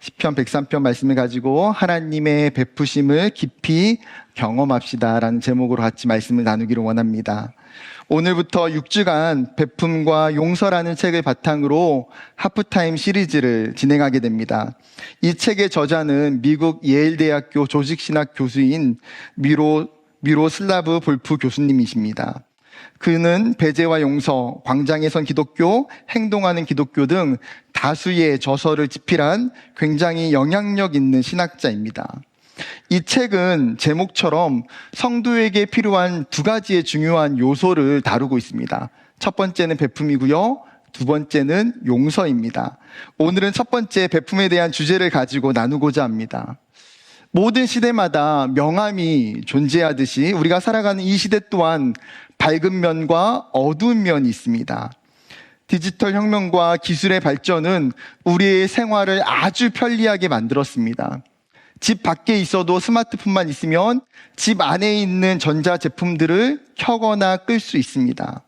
시편 103편 말씀을 가지고 하나님의 베푸심을 깊이 경험합시다라는 제목으로 같이 말씀을 나누기를 원합니다. 오늘부터 6주간 베품과 용서라는 책을 바탕으로 하프타임 시리즈를 진행하게 됩니다. 이 책의 저자는 미국 예일대학교 조직신학 교수인 미로, 미로 슬라브 볼프 교수님이십니다. 그는 배제와 용서, 광장에선 기독교, 행동하는 기독교 등 다수의 저서를 집필한 굉장히 영향력 있는 신학자입니다. 이 책은 제목처럼 성도에게 필요한 두 가지의 중요한 요소를 다루고 있습니다. 첫 번째는 베품이고요. 두 번째는 용서입니다. 오늘은 첫 번째 베품에 대한 주제를 가지고 나누고자 합니다. 모든 시대마다 명함이 존재하듯이 우리가 살아가는 이 시대 또한 밝은 면과 어두운 면이 있습니다. 디지털 혁명과 기술의 발전은 우리의 생활을 아주 편리하게 만들었습니다. 집 밖에 있어도 스마트폰만 있으면 집 안에 있는 전자 제품들을 켜거나 끌 수 있습니다.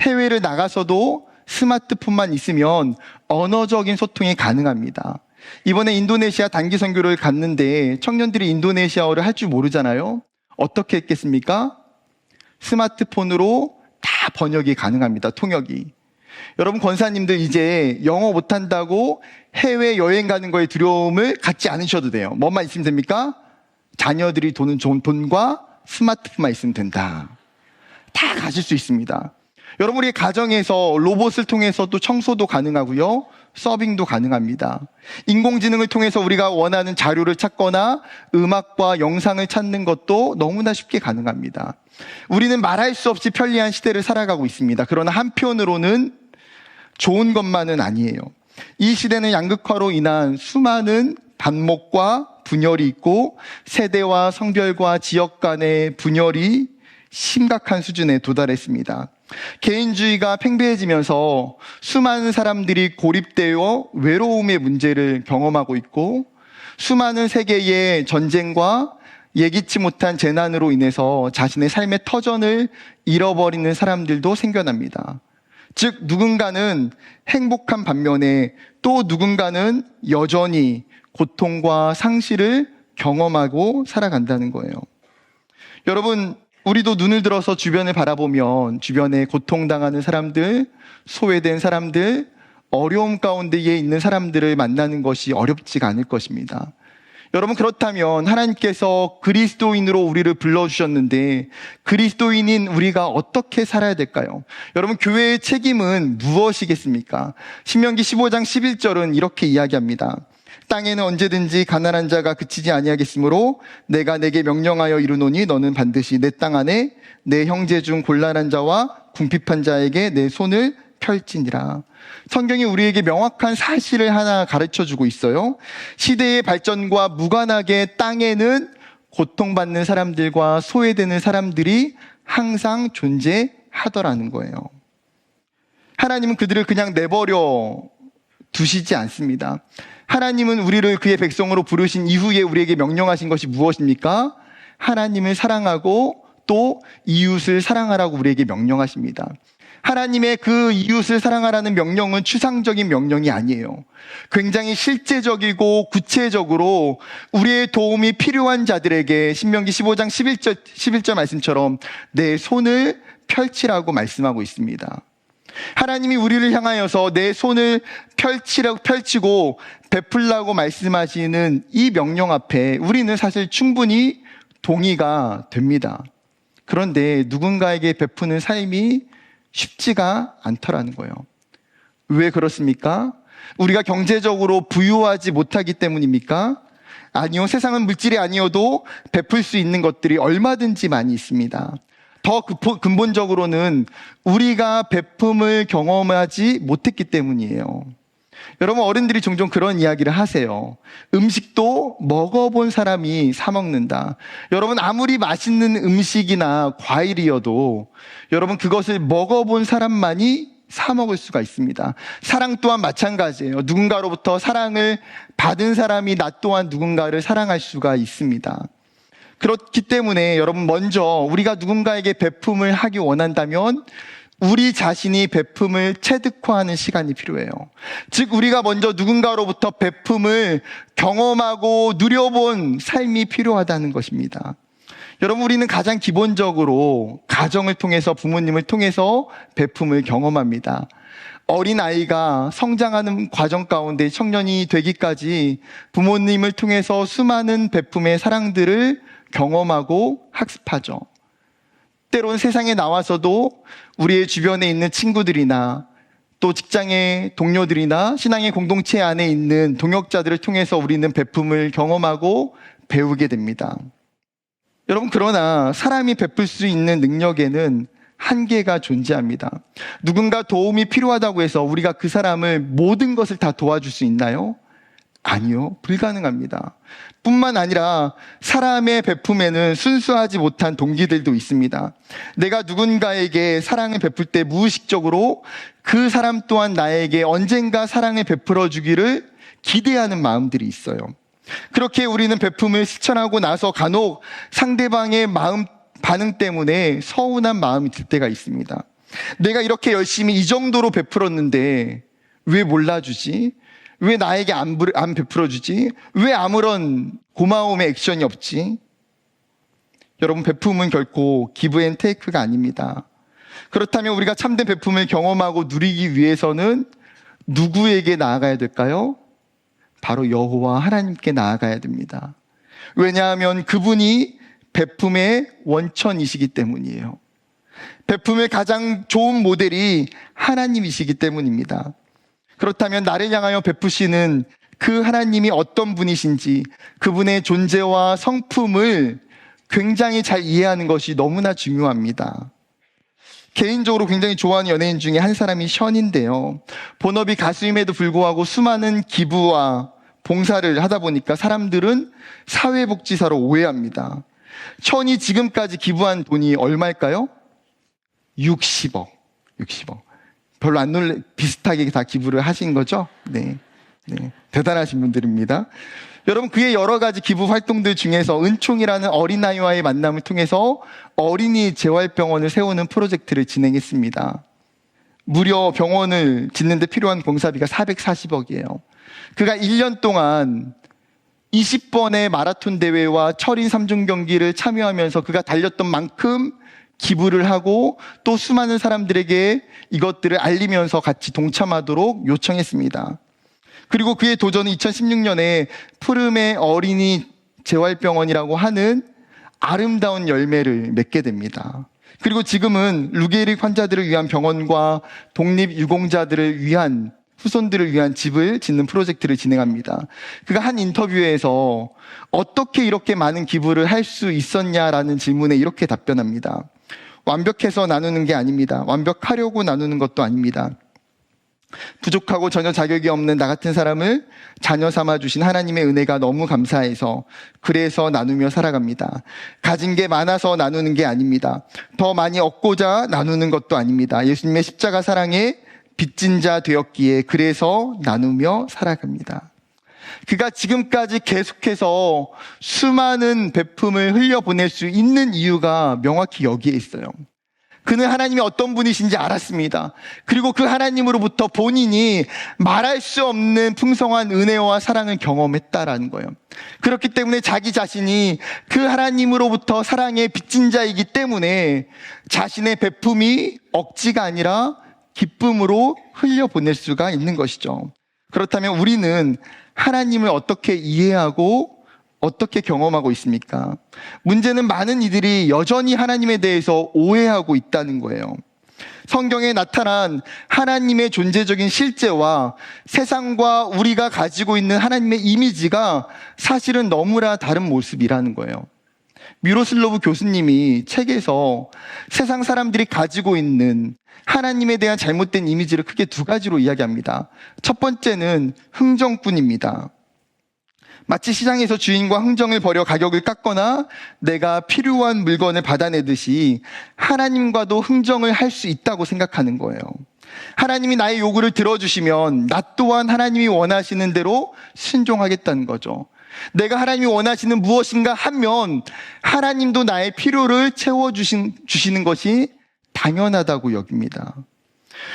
해외를 나가서도 스마트폰만 있으면 언어적인 소통이 가능합니다. 이번에 인도네시아 단기 선교를 갔는데 청년들이 인도네시아어를 할 줄 모르잖아요. 어떻게 했겠습니까? 스마트폰으로 다 번역이 가능합니다. 통역이. 여러분 권사님들 이제 영어 못한다고 해외 여행 가는 거에 두려움을 갖지 않으셔도 돼요. 뭐만 있으면 됩니까? 자녀들이 도는 좋은 돈과 스마트폰만 있으면 된다. 다 가질 수 있습니다. 여러분 우리 가정에서 로봇을 통해서도 청소도 가능하고요. 서빙도 가능합니다. 인공지능을 통해서 우리가 원하는 자료를 찾거나 음악과 영상을 찾는 것도 너무나 쉽게 가능합니다. 우리는 말할 수 없이 편리한 시대를 살아가고 있습니다. 그러나 한편으로는 좋은 것만은 아니에요. 이 시대는 양극화로 인한 수많은 반목과 분열이 있고 세대와 성별과 지역 간의 분열이 심각한 수준에 도달했습니다. 개인주의가 팽배해지면서 수많은 사람들이 고립되어 외로움의 문제를 경험하고 있고 수많은 세계의 전쟁과 예기치 못한 재난으로 인해서 자신의 삶의 터전을 잃어버리는 사람들도 생겨납니다. 즉, 누군가는 행복한 반면에 또 누군가는 여전히 고통과 상실을 경험하고 살아간다는 거예요. 여러분, 우리도 눈을 들어서 주변을 바라보면 주변에 고통당하는 사람들, 소외된 사람들, 어려움 가운데에 있는 사람들을 만나는 것이 어렵지가 않을 것입니다. 여러분 그렇다면 하나님께서 그리스도인으로 우리를 불러주셨는데 그리스도인인 우리가 어떻게 살아야 될까요? 여러분 교회의 책임은 무엇이겠습니까? 신명기 15장 11절은 이렇게 이야기합니다. 땅에는 언제든지 가난한 자가 그치지 아니하겠으므로 내가 내게 명령하여 이르노니 너는 반드시 내 땅 안에 내 형제 중 곤란한 자와 궁핍한 자에게 내 손을 펼지니라. 성경이 우리에게 명확한 사실을 하나 가르쳐 주고 있어요. 시대의 발전과 무관하게 땅에는 고통받는 사람들과 소외되는 사람들이 항상 존재하더라는 거예요. 하나님은 그들을 그냥 내버려 두시지 않습니다. 하나님은 우리를 그의 백성으로 부르신 이후에 우리에게 명령하신 것이 무엇입니까? 하나님을 사랑하고 또 이웃을 사랑하라고 우리에게 명령하십니다. 하나님의 그 이웃을 사랑하라는 명령은 추상적인 명령이 아니에요. 굉장히 실제적이고 구체적으로 우리의 도움이 필요한 자들에게 신명기 15장 11절, 11절 말씀처럼 내 손을 펼치라고 말씀하고 있습니다. 하나님이 우리를 향하여서 내 손을 펼치라고 펼치고 베풀라고 말씀하시는 이 명령 앞에 우리는 사실 충분히 동의가 됩니다. 그런데 누군가에게 베푸는 삶이 쉽지가 않더라는 거예요. 왜 그렇습니까? 우리가 경제적으로 부유하지 못하기 때문입니까? 아니요. 세상은 물질이 아니어도 베풀 수 있는 것들이 얼마든지 많이 있습니다. 더 근본적으로는 우리가 베품을 경험하지 못했기 때문이에요. 여러분 어른들이 종종 그런 이야기를 하세요. 음식도 먹어본 사람이 사 먹는다. 여러분 아무리 맛있는 음식이나 과일이어도 여러분 그것을 먹어본 사람만이 사 먹을 수가 있습니다. 사랑 또한 마찬가지예요. 누군가로부터 사랑을 받은 사람이 나 또한 누군가를 사랑할 수가 있습니다. 그렇기 때문에 여러분 먼저 우리가 누군가에게 베품을 하기 원한다면 우리 자신이 베품을 체득화하는 시간이 필요해요. 즉, 우리가 먼저 누군가로부터 베품을 경험하고 누려본 삶이 필요하다는 것입니다. 여러분, 우리는 가장 기본적으로 가정을 통해서 부모님을 통해서 베품을 경험합니다. 어린 아이가 성장하는 과정 가운데 청년이 되기까지 부모님을 통해서 수많은 베품의 사랑들을 경험하고 학습하죠. 때로는 세상에 나와서도 우리의 주변에 있는 친구들이나 또 직장의 동료들이나 신앙의 공동체 안에 있는 동역자들을 통해서 우리는 베품을 경험하고 배우게 됩니다. 여러분, 그러나 사람이 베풀 수 있는 능력에는 한계가 존재합니다. 누군가 도움이 필요하다고 해서 우리가 그 사람을 모든 것을 다 도와줄 수 있나요? 아니요. 불가능합니다. 뿐만 아니라 사람의 베품에는 순수하지 못한 동기들도 있습니다. 내가 누군가에게 사랑을 베풀 때 무의식적으로 그 사람 또한 나에게 언젠가 사랑을 베풀어 주기를 기대하는 마음들이 있어요. 그렇게 우리는 베품을 실천하고 나서 간혹 상대방의 마음 반응 때문에 서운한 마음이 들 때가 있습니다. 내가 이렇게 열심히 이 정도로 베풀었는데 왜 몰라주지? 왜 나에게 안, 부- 안 베풀어주지? 왜 아무런 고마움의 액션이 없지? 여러분, 베품은 결코 기브 앤 테이크가 아닙니다. 그렇다면 우리가 참된 베품을 경험하고 누리기 위해서는 누구에게 나아가야 될까요? 바로 여호와 하나님께 나아가야 됩니다. 왜냐하면 그분이 베품의 원천이시기 때문이에요. 베품의 가장 좋은 모델이 하나님이시기 때문입니다. 그렇다면 나를 향하여 베푸시는 그 하나님이 어떤 분이신지 그분의 존재와 성품을 굉장히 잘 이해하는 것이 너무나 중요합니다. 개인적으로 굉장히 좋아하는 연예인 중에 한 사람이 션인데요. 본업이 가수임에도 불구하고 수많은 기부와 봉사를 하다 보니까 사람들은 사회복지사로 오해합니다. 션이 지금까지 기부한 돈이 얼마일까요? 60억. 60억. 별로 안 놀래, 비슷하게 다 기부를 하신 거죠? 네. 네. 대단하신 분들입니다. 여러분, 그의 여러 가지 기부 활동들 중에서 은총이라는 어린아이와의 만남을 통해서 어린이 재활병원을 세우는 프로젝트를 진행했습니다. 무려 병원을 짓는데 필요한 공사비가 440억이에요. 그가 1년 동안 20번의 마라톤 대회와 철인 3중 경기를 참여하면서 그가 달렸던 만큼 기부를 하고 또 수많은 사람들에게 이것들을 알리면서 같이 동참하도록 요청했습니다. 그리고 그의 도전은 2016년에 푸름의 어린이 재활병원이라고 하는 아름다운 열매를 맺게 됩니다. 그리고 지금은 루게릭 환자들을 위한 병원과 독립 유공자들을 위한 후손들을 위한 집을 짓는 프로젝트를 진행합니다. 그가 한 인터뷰에서 어떻게 이렇게 많은 기부를 할 수 있었냐라는 질문에 이렇게 답변합니다. 완벽해서 나누는 게 아닙니다. 완벽하려고 나누는 것도 아닙니다. 부족하고 전혀 자격이 없는 나 같은 사람을 자녀 삼아 주신 하나님의 은혜가 너무 감사해서 그래서 나누며 살아갑니다. 가진 게 많아서 나누는 게 아닙니다. 더 많이 얻고자 나누는 것도 아닙니다. 예수님의 십자가 사랑에 빚진 자 되었기에 그래서 나누며 살아갑니다. 그가 지금까지 계속해서 수많은 베품을 흘려보낼 수 있는 이유가 명확히 여기에 있어요. 그는 하나님이 어떤 분이신지 알았습니다. 그리고 그 하나님으로부터 본인이 말할 수 없는 풍성한 은혜와 사랑을 경험했다라는 거예요. 그렇기 때문에 자기 자신이 그 하나님으로부터 사랑의 빚진 자이기 때문에 자신의 베품이 억지가 아니라 기쁨으로 흘려보낼 수가 있는 것이죠. 그렇다면 우리는 하나님을 어떻게 이해하고 어떻게 경험하고 있습니까? 문제는 많은 이들이 여전히 하나님에 대해서 오해하고 있다는 거예요. 성경에 나타난 하나님의 존재적인 실제와 세상과 우리가 가지고 있는 하나님의 이미지가 사실은 너무나 다른 모습이라는 거예요. 미로슬로브 교수님이 책에서 세상 사람들이 가지고 있는 하나님에 대한 잘못된 이미지를 크게 두 가지로 이야기합니다. 첫 번째는 흥정뿐입니다. 마치 시장에서 주인과 흥정을 벌여 가격을 깎거나 내가 필요한 물건을 받아내듯이 하나님과도 흥정을 할 수 있다고 생각하는 거예요. 하나님이 나의 요구를 들어주시면 나 또한 하나님이 원하시는 대로 순종하겠다는 거죠. 내가 하나님이 원하시는 무엇인가 하면 하나님도 나의 필요를 채워주신, 주시는 것이 당연하다고 여깁니다.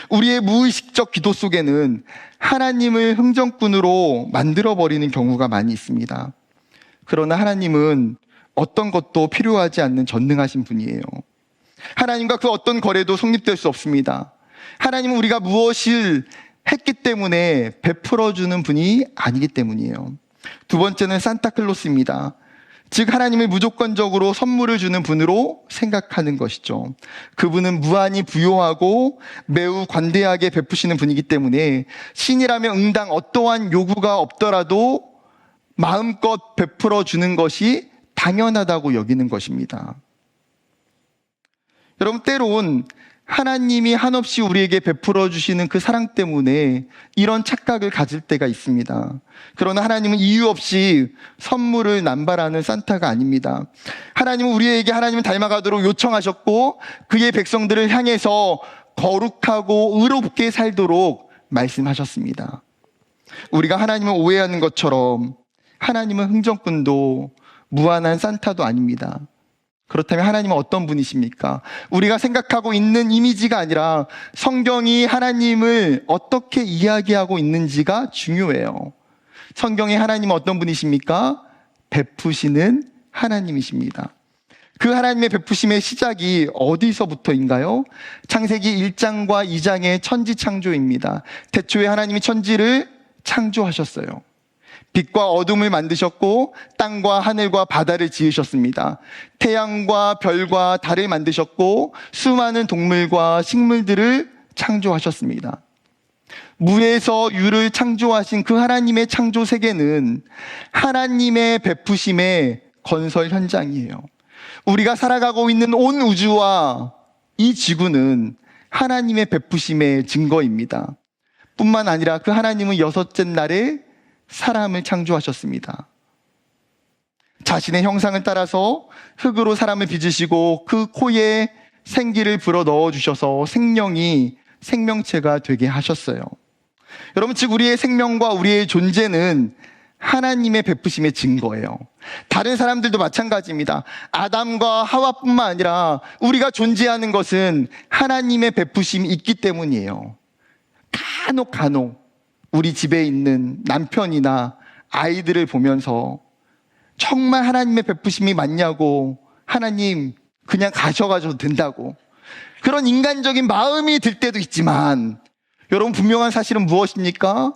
우리의 무의식적 기도 속에는 하나님을 흥정꾼으로 만들어버리는 경우가 많이 있습니다. 그러나 하나님은 어떤 것도 필요하지 않는 전능하신 분이에요. 하나님과 그 어떤 거래도 성립될 수 없습니다. 하나님은 우리가 무엇을 했기 때문에 베풀어주는 분이 아니기 때문이에요. 두 번째는 산타클로스입니다. 즉, 하나님을 무조건적으로 선물을 주는 분으로 생각하는 것이죠. 그분은 무한히 부요하고 매우 관대하게 베푸시는 분이기 때문에 신이라면 응당 어떠한 요구가 없더라도 마음껏 베풀어 주는 것이 당연하다고 여기는 것입니다. 여러분, 때론 하나님이 한없이 우리에게 베풀어 주시는 그 사랑 때문에 이런 착각을 가질 때가 있습니다. 그러나 하나님은 이유 없이 선물을 남발하는 산타가 아닙니다. 하나님은 우리에게 하나님을 닮아가도록 요청하셨고 그의 백성들을 향해서 거룩하고 의롭게 살도록 말씀하셨습니다. 우리가 하나님을 오해하는 것처럼 하나님은 흥정꾼도 무한한 산타도 아닙니다. 그렇다면 하나님은 어떤 분이십니까? 우리가 생각하고 있는 이미지가 아니라 성경이 하나님을 어떻게 이야기하고 있는지가 중요해요. 성경에 하나님은 어떤 분이십니까? 베푸시는 하나님이십니다. 그 하나님의 베푸심의 시작이 어디서부터인가요? 창세기 1장과 2장의 천지 창조입니다. 태초에 하나님이 천지를 창조하셨어요. 빛과 어둠을 만드셨고 땅과 하늘과 바다를 지으셨습니다. 태양과 별과 달을 만드셨고 수많은 동물과 식물들을 창조하셨습니다. 무에서 유를 창조하신 그 하나님의 창조 세계는 하나님의 베푸심의 건설 현장이에요. 우리가 살아가고 있는 온 우주와 이 지구는 하나님의 베푸심의 증거입니다. 뿐만 아니라 그 하나님은 여섯째 날에 사람을 창조하셨습니다. 자신의 형상을 따라서 흙으로 사람을 빚으시고 그 코에 생기를 불어 넣어 주셔서 생명이 생명체가 되게 하셨어요. 여러분, 즉, 우리의 생명과 우리의 존재는 하나님의 베푸심의 증거예요. 다른 사람들도 마찬가지입니다. 아담과 하와뿐만 아니라 우리가 존재하는 것은 하나님의 베푸심이 있기 때문이에요. 간혹 간혹 우리 집에 있는 남편이나 아이들을 보면서 정말 하나님의 베푸심이 맞냐고 하나님 그냥 가셔가지고 된다고 그런 인간적인 마음이 들 때도 있지만 여러분 분명한 사실은 무엇입니까?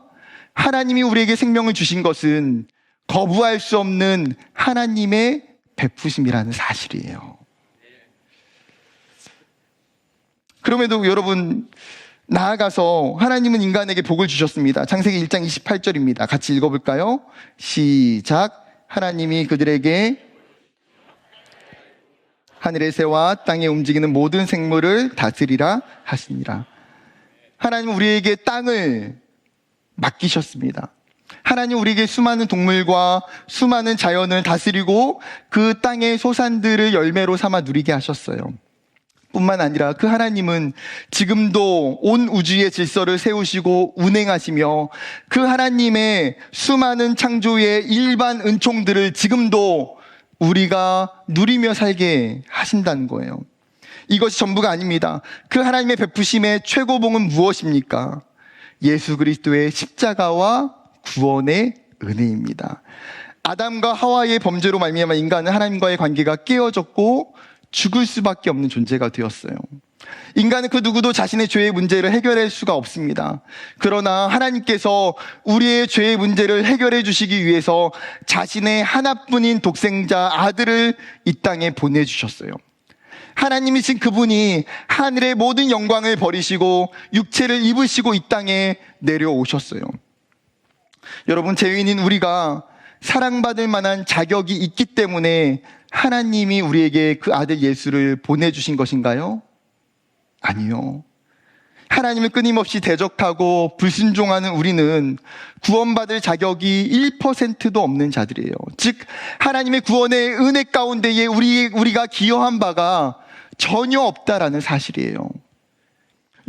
하나님이 우리에게 생명을 주신 것은 거부할 수 없는 하나님의 베푸심이라는 사실이에요. 그럼에도 여러분 나아가서 하나님은 인간에게 복을 주셨습니다. 창세기 1장 28절입니다. 같이 읽어볼까요? 시작. 하나님이 그들에게 하늘의 새와 땅에 움직이는 모든 생물을 다스리라 하시니라. 하나님은 우리에게 땅을 맡기셨습니다. 하나님 우리에게 수많은 동물과 수많은 자연을 다스리고 그 땅의 소산들을 열매로 삼아 누리게 하셨어요. 뿐만 아니라 그 하나님은 지금도 온 우주의 질서를 세우시고 운행하시며 그 하나님의 수많은 창조의 일반 은총들을 지금도 우리가 누리며 살게 하신다는 거예요. 이것이 전부가 아닙니다. 그 하나님의 베푸심의 최고봉은 무엇입니까? 예수 그리스도의 십자가와 구원의 은혜입니다. 아담과 하와의 범죄로 말미암아 인간은 하나님과의 관계가 깨어졌고 죽을 수밖에 없는 존재가 되었어요. 인간은 그 누구도 자신의 죄의 문제를 해결할 수가 없습니다. 그러나 하나님께서 우리의 죄의 문제를 해결해 주시기 위해서 자신의 하나뿐인 독생자 아들을 이 땅에 보내주셨어요. 하나님이신 그분이 하늘의 모든 영광을 버리시고 육체를 입으시고 이 땅에 내려오셨어요. 여러분, 죄인인 우리가 사랑받을 만한 자격이 있기 때문에 하나님이 우리에게 그 아들 예수를 보내주신 것인가요? 아니요. 하나님을 끊임없이 대적하고 불순종하는 우리는 구원받을 자격이 1%도 없는 자들이에요. 즉, 하나님의 구원의 은혜 가운데에 우리, 우리가 기여한 바가 전혀 없다라는 사실이에요.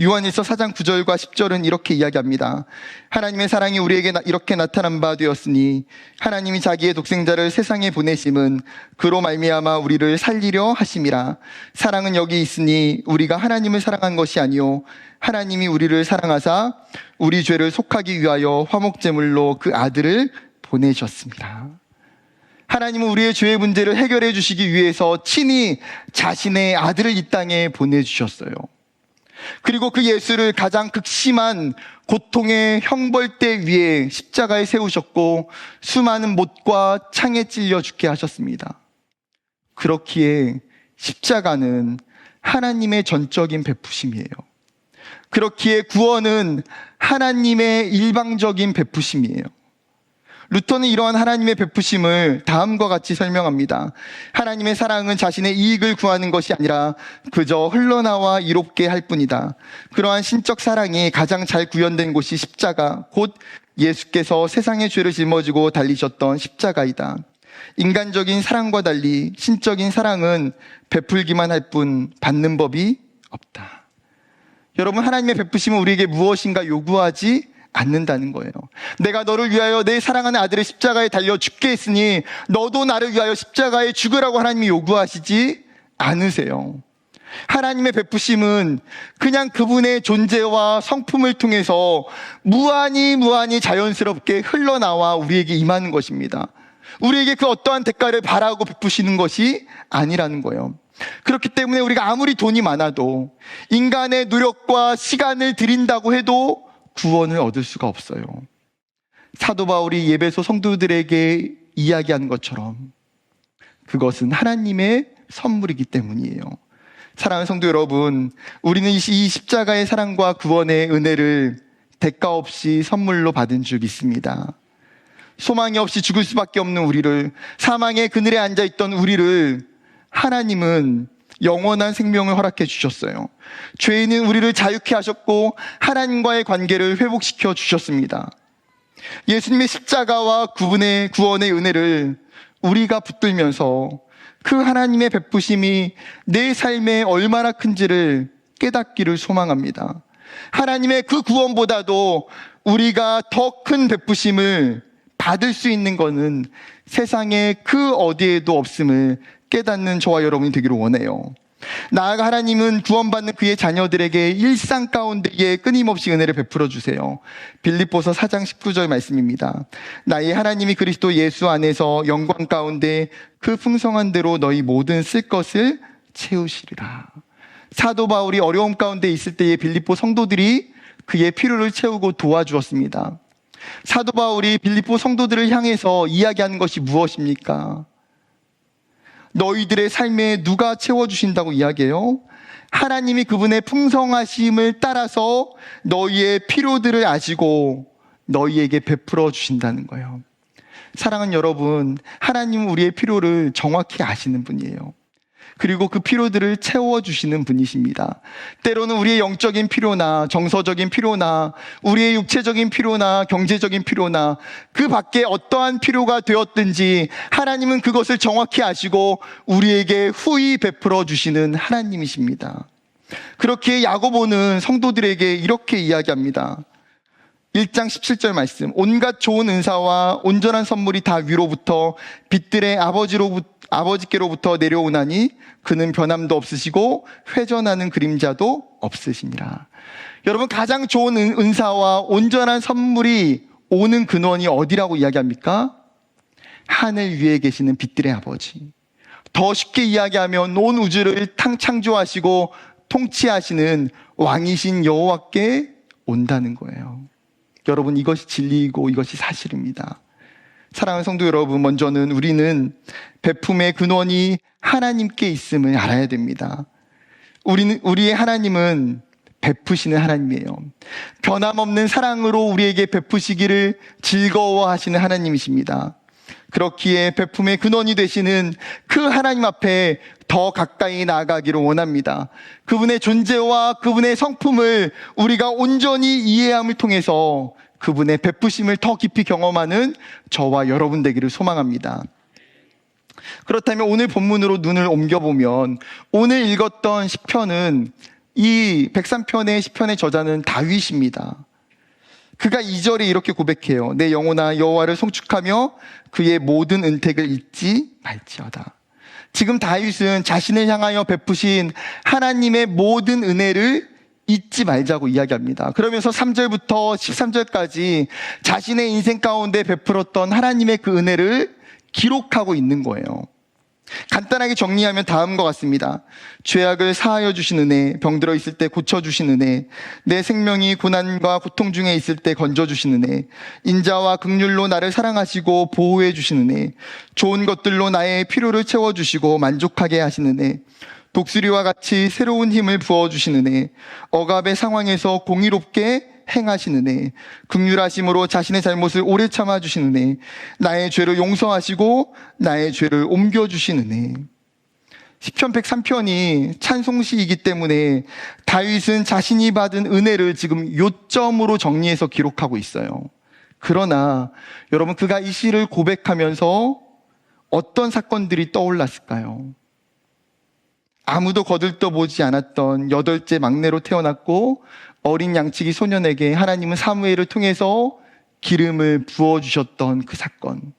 요한일서 4장 9절과 10절은 이렇게 이야기합니다. 하나님의 사랑이 우리에게 나- 이렇게 나타난 바 되었으니 하나님이 자기의 독생자를 세상에 보내심은 그로 말미암아 우리를 살리려 하심이라. 사랑은 여기 있으니 우리가 하나님을 사랑한 것이 아니요 하나님이 우리를 사랑하사 우리 죄를 속하기 위하여 화목 제물로 그 아들을 보내셨습니다. 하나님은 우리의 죄의 문제를 해결해 주시기 위해서 친히 자신의 아들을 이 땅에 보내 주셨어요. 그리고 그 예수를 가장 극심한 고통의 형벌대 위에 십자가에 세우셨고 수많은 못과 창에 찔려 죽게 하셨습니다. 그렇기에 십자가는 하나님의 전적인 베푸심이에요. 그렇기에 구원은 하나님의 일방적인 베푸심이에요. 루터는 이러한 하나님의 베푸심을 다음과 같이 설명합니다. 하나님의 사랑은 자신의 이익을 구하는 것이 아니라 그저 흘러나와 이롭게 할 뿐이다. 그러한 신적 사랑이 가장 잘 구현된 곳이 십자가, 곧 예수께서 세상의 죄를 짊어지고 달리셨던 십자가이다. 인간적인 사랑과 달리 신적인 사랑은 베풀기만 할 뿐 받는 법이 없다. 여러분, 하나님의 베푸심은 우리에게 무엇인가 요구하지 않는다는 거예요. 내가 너를 위하여 내 사랑하는 아들을 십자가에 달려 죽게 했으니 너도 나를 위하여 십자가에 죽으라고 하나님이 요구하시지 않으세요. 하나님의 베푸심은 그냥 그분의 존재와 성품을 통해서 무한히 무한히 자연스럽게 흘러나와 우리에게 임하는 것입니다. 우리에게 그 어떠한 대가를 바라고 베푸시는 것이 아니라는 거예요. 그렇기 때문에 우리가 아무리 돈이 많아도 인간의 노력과 시간을 들인다고 해도 구원을 얻을 수가 없어요. 사도 바울이 예배소 성도들에게 이야기한 것처럼 그것은 하나님의 선물이기 때문이에요. 사랑하는 성도 여러분, 우리는 이 십자가의 사랑과 구원의 은혜를 대가 없이 선물로 받은 줄 믿습니다. 소망이 없이 죽을 수밖에 없는 우리를, 사망의 그늘에 앉아 있던 우리를 하나님은 영원한 생명을 허락해 주셨어요. 죄인은 우리를 자유케 하셨고 하나님과의 관계를 회복시켜 주셨습니다. 예수님의 십자가와 구분의 구원의 은혜를 우리가 붙들면서 그 하나님의 베푸심이 내 삶에 얼마나 큰지를 깨닫기를 소망합니다. 하나님의 그 구원보다도 우리가 더 큰 베푸심을 받을 수 있는 것은 세상에 그 어디에도 없음을 깨닫는 저와 여러분이 되기를 원해요. 나아가 하나님은 구원받는 그의 자녀들에게 일상 가운데에 끊임없이 은혜를 베풀어 주세요. 빌립보서 4장 19절 말씀입니다. 나의 하나님이 그리스도 예수 안에서 영광 가운데 그 풍성한 대로 너희 모든 쓸 것을 채우시리라. 사도 바울이 어려움 가운데 있을 때에 빌립보 성도들이 그의 필요를 채우고 도와주었습니다. 사도 바울이 빌립보 성도들을 향해서 이야기하는 것이 무엇입니까? 너희들의 삶에 누가 채워주신다고 이야기해요? 하나님이 그분의 풍성하심을 따라서 너희의 필요들을 아시고 너희에게 베풀어 주신다는 거예요. 사랑하는 여러분, 하나님은 우리의 필요를 정확히 아시는 분이에요. 그리고 그 필요들을 채워주시는 분이십니다. 때로는 우리의 영적인 필요나 정서적인 필요나 우리의 육체적인 필요나 경제적인 필요나 그 밖에 어떠한 필요가 되었든지 하나님은 그것을 정확히 아시고 우리에게 후히 베풀어 주시는 하나님이십니다. 그렇게 야고보는 성도들에게 이렇게 이야기합니다. 1장 17절 말씀. 온갖 좋은 은사와 온전한 선물이 다 위로부터 빛들의 아버지로 아버지께로부터 내려오나니 그는 변함도 없으시고 회전하는 그림자도 없으시니라. 여러분 가장 좋은 은- 은사와 온전한 선물이 오는 근원이 어디라고 이야기합니까? 하늘 위에 계시는 빛들의 아버지. 더 쉽게 이야기하면 온 우주를 탕 창조하시고 통치하시는 왕이신 여호와께 온다는 거예요. 여러분 이것이 진리이고 이것이 사실입니다. 사랑하는 성도 여러분, 먼저는 우리는 베품의 근원이 하나님께 있음을 알아야 됩니다. 우리는 우리의 하나님은 베푸시는 하나님이에요. 변함없는 사랑으로 우리에게 베푸시기를 즐거워하시는 하나님이십니다. 그렇기에 베품의 근원이 되시는 그 하나님 앞에 더 가까이 나아가기를 원합니다. 그분의 존재와 그분의 성품을 우리가 온전히 이해함을 통해서 그분의 베푸심을 더 깊이 경험하는 저와 여러분 되기를 소망합니다. 그렇다면 오늘 본문으로 눈을 옮겨보면 오늘 읽었던 시편은 이 103편의 시편의 저자는 다윗입니다. 그가 2절에 이렇게 고백해요. 내 영혼아 여호와를 송축하며 그의 모든 은택을 잊지 말지어다. 지금 다윗은 자신을 향하여 베푸신 하나님의 모든 은혜를 잊지 말자고 이야기합니다. 그러면서 3절부터 13절까지 자신의 인생 가운데 베풀었던 하나님의 그 은혜를 기록하고 있는 거예요. 간단하게 정리하면 다음과 같습니다. 죄악을 사하여 주신 은혜, 병들어 있을 때 고쳐 주신 은혜, 내 생명이 고난과 고통 중에 있을 때 건져 주신 은혜, 인자와 극률로 나를 사랑하시고 보호해 주신 은혜, 좋은 것들로 나의 필요를 채워 주시고 만족하게 하신 은혜, 독수리와 같이 새로운 힘을 부어 주신 은혜, 억압의 상황에서 공의롭게 행하신 은혜, 극률하심으로 자신의 잘못을 오래 참아 주신 은혜, 나의 죄를 용서하시고 나의 죄를 옮겨 주신 은혜. 시편 103편이 찬송시이기 때문에 다윗은 자신이 받은 은혜를 지금 요점으로 정리해서 기록하고 있어요. 그러나 여러분 그가 이 시를 고백하면서 어떤 사건들이 떠올랐을까요? 아무도 거들떠 보지 않았던 여덟째 막내로 태어났고 어린 양치기 소년에게 하나님은 사무엘을 통해서 기름을 부어주셨던 그 사건.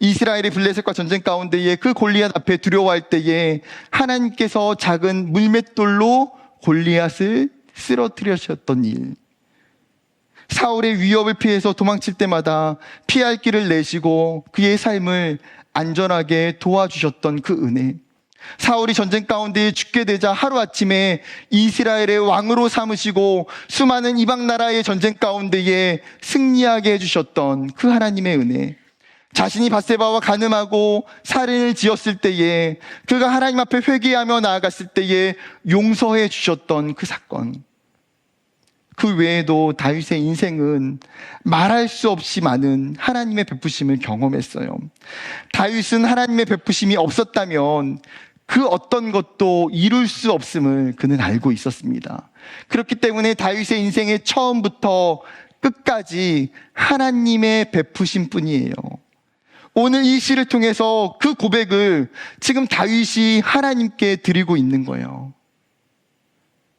이스라엘의 블레셋과 전쟁 가운데에 그 골리앗 앞에 두려워할 때에 하나님께서 작은 물맷돌로 골리앗을 쓰러뜨리셨던 일. 사울의 위협을 피해서 도망칠 때마다 피할 길을 내시고 그의 삶을 안전하게 도와주셨던 그 은혜. 사울이 전쟁 가운데 죽게 되자 하루아침에 이스라엘의 왕으로 삼으시고 수많은 이방 나라의 전쟁 가운데에 승리하게 해주셨던 그 하나님의 은혜. 자신이 바세바와 가늠하고 살인을 지었을 때에 그가 하나님 앞에 회개하며 나아갔을 때에 용서해 주셨던 그 사건. 그 외에도 다윗의 인생은 말할 수 없이 많은 하나님의 베푸심을 경험했어요. 다윗은 하나님의 베푸심이 없었다면 그 어떤 것도 이룰 수 없음을 그는 알고 있었습니다. 그렇기 때문에 다윗의 인생의 처음부터 끝까지 하나님의 베푸심 뿐이에요. 오늘 이 시를 통해서 그 고백을 지금 다윗이 하나님께 드리고 있는 거예요.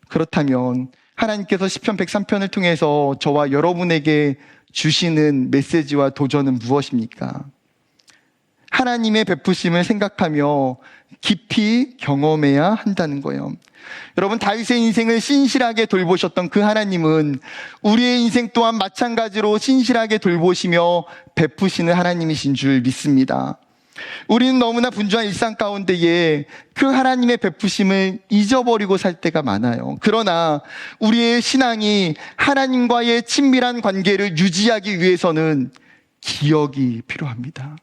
그렇다면 하나님께서 시편 103편을 통해서 저와 여러분에게 주시는 메시지와 도전은 무엇입니까? 하나님의 베푸심을 생각하며 깊이 경험해야 한다는 거예요. 여러분 다윗의 인생을 신실하게 돌보셨던 그 하나님은 우리의 인생 또한 마찬가지로 신실하게 돌보시며 베푸시는 하나님이신 줄 믿습니다. 우리는 너무나 분주한 일상 가운데에 그 하나님의 베푸심을 잊어버리고 살 때가 많아요. 그러나 우리의 신앙이 하나님과의 친밀한 관계를 유지하기 위해서는 기억이 필요합니다.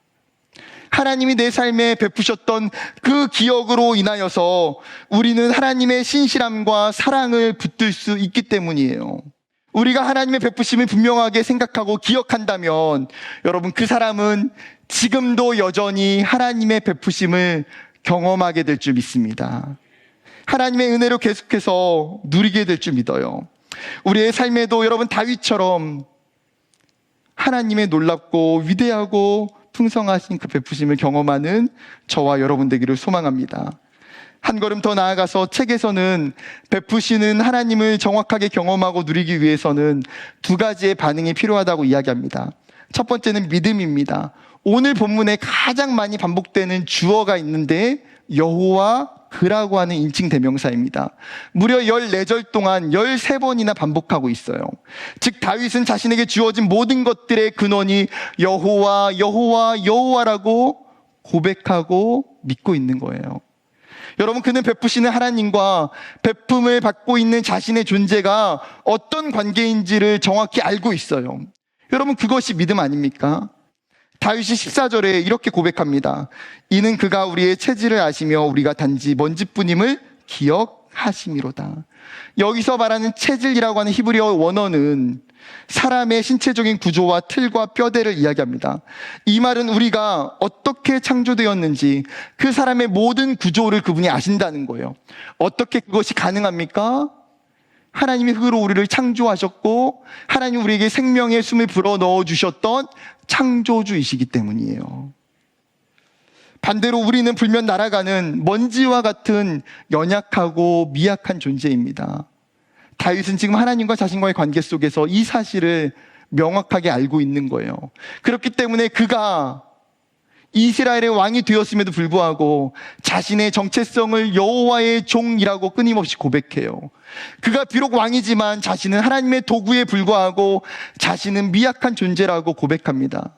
하나님이 내 삶에 베푸셨던 그 기억으로 인하여서 우리는 하나님의 신실함과 사랑을 붙들 수 있기 때문이에요. 우리가 하나님의 베푸심을 분명하게 생각하고 기억한다면 여러분 그 사람은 지금도 여전히 하나님의 베푸심을 경험하게 될 줄 믿습니다. 하나님의 은혜로 계속해서 누리게 될 줄 믿어요. 우리의 삶에도 여러분 다윗처럼 하나님의 놀랍고 위대하고 풍성하신 그 베푸심을 경험하는 저와 여러분 되기를 소망합니다. 한 걸음 더 나아가서 책에서는 베푸시는 하나님을 정확하게 경험하고 누리기 위해서는 두 가지의 반응이 필요하다고 이야기합니다. 첫 번째는 믿음입니다. 오늘 본문에 가장 많이 반복되는 주어가 있는데 여호와 그라고 하는 인칭 대명사입니다. 무려 14절 동안 13번이나 반복하고 있어요. 즉 다윗은 자신에게 주어진 모든 것들의 근원이 여호와 여호와 여호와라고 고백하고 믿고 있는 거예요. 여러분 그는 베푸시는 하나님과 베품을 받고 있는 자신의 존재가 어떤 관계인지를 정확히 알고 있어요. 여러분 그것이 믿음 아닙니까? 다윗이 14절에 이렇게 고백합니다. 이는 그가 우리의 체질을 아시며 우리가 단지 먼지뿐임을 기억하심이로다. 여기서 말하는 체질이라고 하는 히브리어 원어는 사람의 신체적인 구조와 틀과 뼈대를 이야기합니다. 이 말은 우리가 어떻게 창조되었는지 그 사람의 모든 구조를 그분이 아신다는 거예요. 어떻게 그것이 가능합니까? 하나님이 흙으로 우리를 창조하셨고 하나님 우리에게 생명의 숨을 불어 넣어 주셨던 창조주이시기 때문이에요. 반대로 우리는 불면 날아가는 먼지와 같은 연약하고 미약한 존재입니다. 다윗은 지금 하나님과 자신과의 관계 속에서 이 사실을 명확하게 알고 있는 거예요. 그렇기 때문에 그가 이스라엘의 왕이 되었음에도 불구하고 자신의 정체성을 여호와의 종이라고 끊임없이 고백해요. 그가 비록 왕이지만 자신은 하나님의 도구에 불과하고 자신은 미약한 존재라고 고백합니다.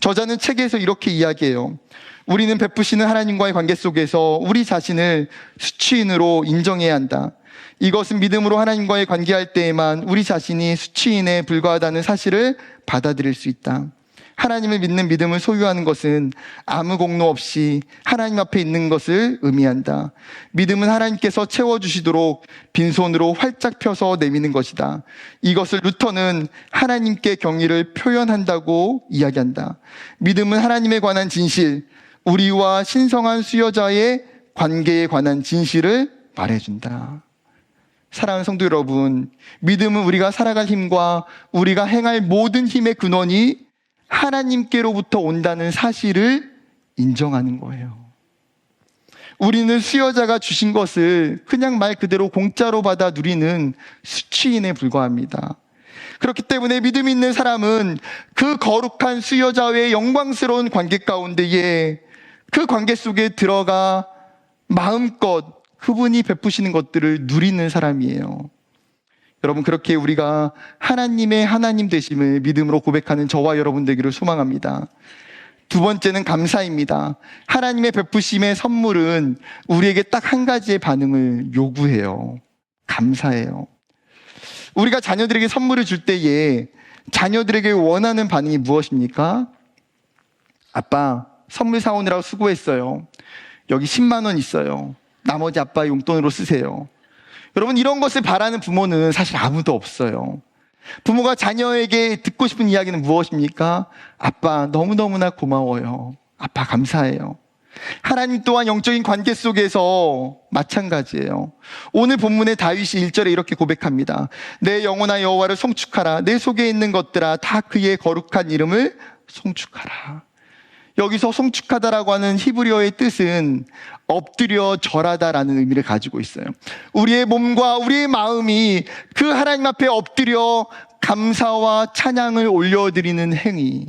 저자는 책에서 이렇게 이야기해요. 우리는 베푸시는 하나님과의 관계 속에서 우리 자신을 수치인으로 인정해야 한다. 이것은 믿음으로 하나님과의 관계할 때에만 우리 자신이 수치인에 불과하다는 사실을 받아들일 수 있다. 하나님을 믿는 믿음을 소유하는 것은 아무 공로 없이 하나님 앞에 있는 것을 의미한다. 믿음은 하나님께서 채워주시도록 빈손으로 활짝 펴서 내미는 것이다. 이것을 루터는 하나님께 경의를 표현한다고 이야기한다. 믿음은 하나님에 관한 진실, 우리와 신성한 수여자의 관계에 관한 진실을 말해준다. 사랑하는 성도 여러분, 믿음은 우리가 살아갈 힘과 우리가 행할 모든 힘의 근원이 하나님께로부터 온다는 사실을 인정하는 거예요. 우리는 수여자가 주신 것을 그냥 말 그대로 공짜로 받아 누리는 수치인에 불과합니다. 그렇기 때문에 믿음 있는 사람은 그 거룩한 수여자의 영광스러운 관계 가운데에 그 관계 속에 들어가 마음껏 그분이 베푸시는 것들을 누리는 사람이에요. 여러분, 그렇게 우리가 하나님의 하나님 되심을 믿음으로 고백하는 저와 여러분 되기를 소망합니다. 두 번째는 감사입니다. 하나님의 베푸심의 선물은 우리에게 딱 한 가지의 반응을 요구해요. 감사해요. 우리가 자녀들에게 선물을 줄 때에 자녀들에게 원하는 반응이 무엇입니까? 아빠, 선물 사오느라고 수고했어요. 여기 10만원 있어요. 나머지 아빠 용돈으로 쓰세요. 여러분, 이런 것을 바라는 부모는 사실 아무도 없어요. 부모가 자녀에게 듣고 싶은 이야기는 무엇입니까? 아빠, 너무너무나 고마워요. 아빠, 감사해요. 하나님 또한 영적인 관계 속에서 마찬가지예요. 오늘 본문의 다윗이 1절에 이렇게 고백합니다. 내 영혼아 여호와를 송축하라. 내 속에 있는 것들아 다 그의 거룩한 이름을 송축하라. 여기서 송축하다라고 하는 히브리어의 뜻은 엎드려 절하다라는 의미를 가지고 있어요. 우리의 몸과 우리의 마음이 그 하나님 앞에 엎드려 감사와 찬양을 올려드리는 행위.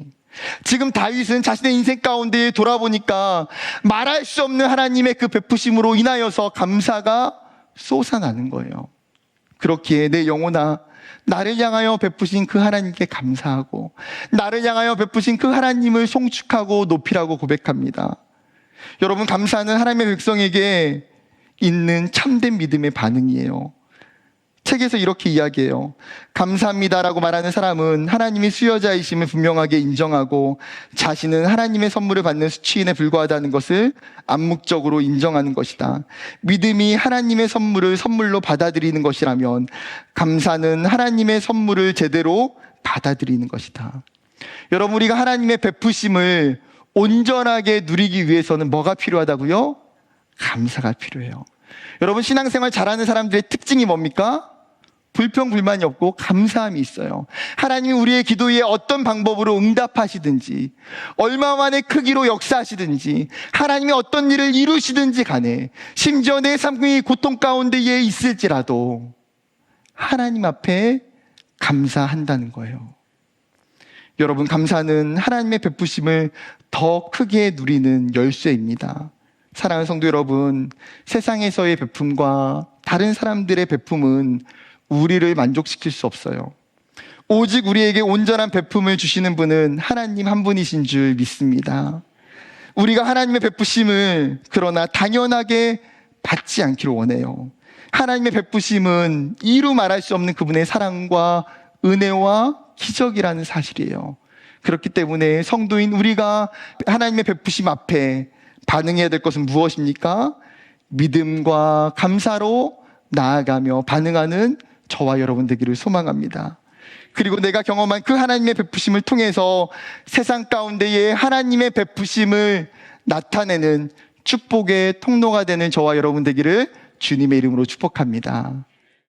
지금 다윗은 자신의 인생 가운데 돌아보니까 말할 수 없는 하나님의 그 베푸심으로 인하여서 감사가 쏟아나는 거예요. 그렇기에 내 영혼아 나를 향하여 베푸신 그 하나님께 감사하고 나를 향하여 베푸신 그 하나님을 송축하고 높이라고 고백합니다. 여러분 감사는 하나님의 백성에게 있는 참된 믿음의 반응이에요. 책에서 이렇게 이야기해요. 감사합니다라고 말하는 사람은 하나님이 수여자이심을 분명하게 인정하고 자신은 하나님의 선물을 받는 수치인에 불과하다는 것을 암묵적으로 인정하는 것이다. 믿음이 하나님의 선물을 선물로 받아들이는 것이라면 감사는 하나님의 선물을 제대로 받아들이는 것이다. 여러분, 우리가 하나님의 베푸심을 온전하게 누리기 위해서는 뭐가 필요하다고요? 감사가 필요해요. 여러분, 신앙생활 잘하는 사람들의 특징이 뭡니까? 불평 불만이 없고 감사함이 있어요. 하나님이 우리의 기도에 어떤 방법으로 응답하시든지, 얼마만의 크기로 역사하시든지, 하나님이 어떤 일을 이루시든지 간에, 심지어 내 삶이 고통 가운데에 있을지라도, 하나님 앞에 감사한다는 거예요. 여러분, 감사는 하나님의 베푸심을 더 크게 누리는 열쇠입니다. 사랑하는 성도 여러분, 세상에서의 베품과 다른 사람들의 베품은 우리를 만족시킬 수 없어요. 오직 우리에게 온전한 베품을 주시는 분은 하나님 한 분이신 줄 믿습니다. 우리가 하나님의 베푸심을 그러나 당연하게 받지 않기를 원해요. 하나님의 베푸심은 이루 말할 수 없는 그분의 사랑과 은혜와 기적이라는 사실이에요. 그렇기 때문에 성도인 우리가 하나님의 베푸심 앞에 반응해야 될 것은 무엇입니까? 믿음과 감사로 나아가며 반응하는 저와 여러분 되기를 소망합니다. 그리고 내가 경험한 그 하나님의 베푸심을 통해서 세상 가운데에 하나님의 베푸심을 나타내는 축복의 통로가 되는 저와 여러분 되기를 주님의 이름으로 축복합니다.